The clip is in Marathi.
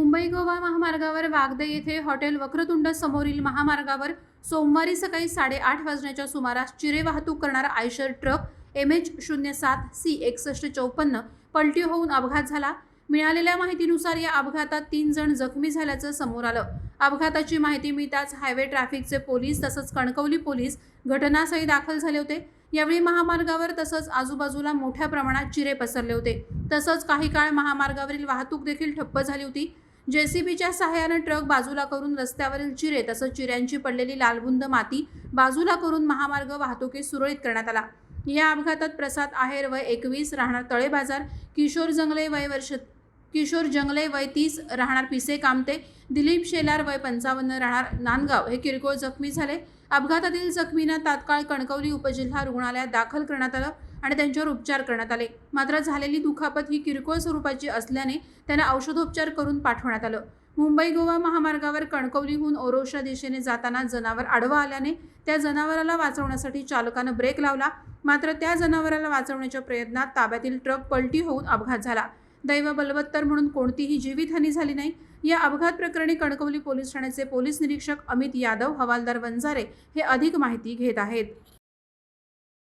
मुंबई गोवा महामार्गावर वागदे येथे हॉटेल वक्रतुंड समोरील महामार्गावर सोमवारी सकाळी साडेआठ वाजण्याच्या सुमारास चिरे वाहतूक करणारा आयशर ट्रक एम एच शून्य सात सी एकसष्ट चौपन्न पलटी होऊन अपघात झाला. मिळालेल्या माहितीनुसार या अपघातात तीन जण जखमी झाल्याचं समोर आलं. अपघाताची माहिती मिळताच हायवे ट्रॅफिकचे पोलीस तसंच कणकवली पोलीस घटनास्थळी दाखल झाले होते. यावेळी महामार्गावर तसंच आजूबाजूला मोठ्या प्रमाणात चिरे पसरले होते. तसंच काही काळ महामार्गावरील वाहतूक देखील ठप्प झाली होती. जेसीबीच्या सहाय्यानं ट्रक बाजूला करून रस्त्यावरील चिरे तसंच चिऱ्यांची पडलेली लालबुंद माती बाजूला करून महामार्ग वाहतुकीस सुरळीत करण्यात आला. या अपघातात प्रसाद आहेर वय एकवीस राहणार तळे बाजार किशोर जंगले वय वर्ष किशोर जंगले वय तीस राहणार पिसे कामते दिलीप शेलार वय पंचावन्न राहणार नांदगाव. हे किरकोळ जखमी झाले. अपघातातील जखमींना तात्काळ कणकवली उपजिल्हा रुग्णालयात दाखल करण्यात आलं. आणि त्यांच्यावर उपचार करण्यात आले. मात्र झालेली दुखापत ही किरकोळ स्वरूपाची असल्याने त्यांना औषधोपचार करून पाठवण्यात आलं. मुंबई गोवा महामार्गावर कणकवलीहून ओरोशा दिशेने जाताना जनावर आडवं आल्याने त्या जनावराला वाचवण्यासाठी चालकानं ब्रेक लावला. मात्र त्या जनावराला वाचवण्याच्या प्रयत्नात ताब्यातील ट्रक पलटी होऊन अपघात झाला. दैव बलवत्तर म्हणून कोणतीही जीवितहानी झाली नाही. या अपघात प्रकरणी कणकवली पोलीस ठाण्याचे पोलीस निरीक्षक अमित यादव हवालदार वंजारे हे अधिक माहिती घेत आहेत.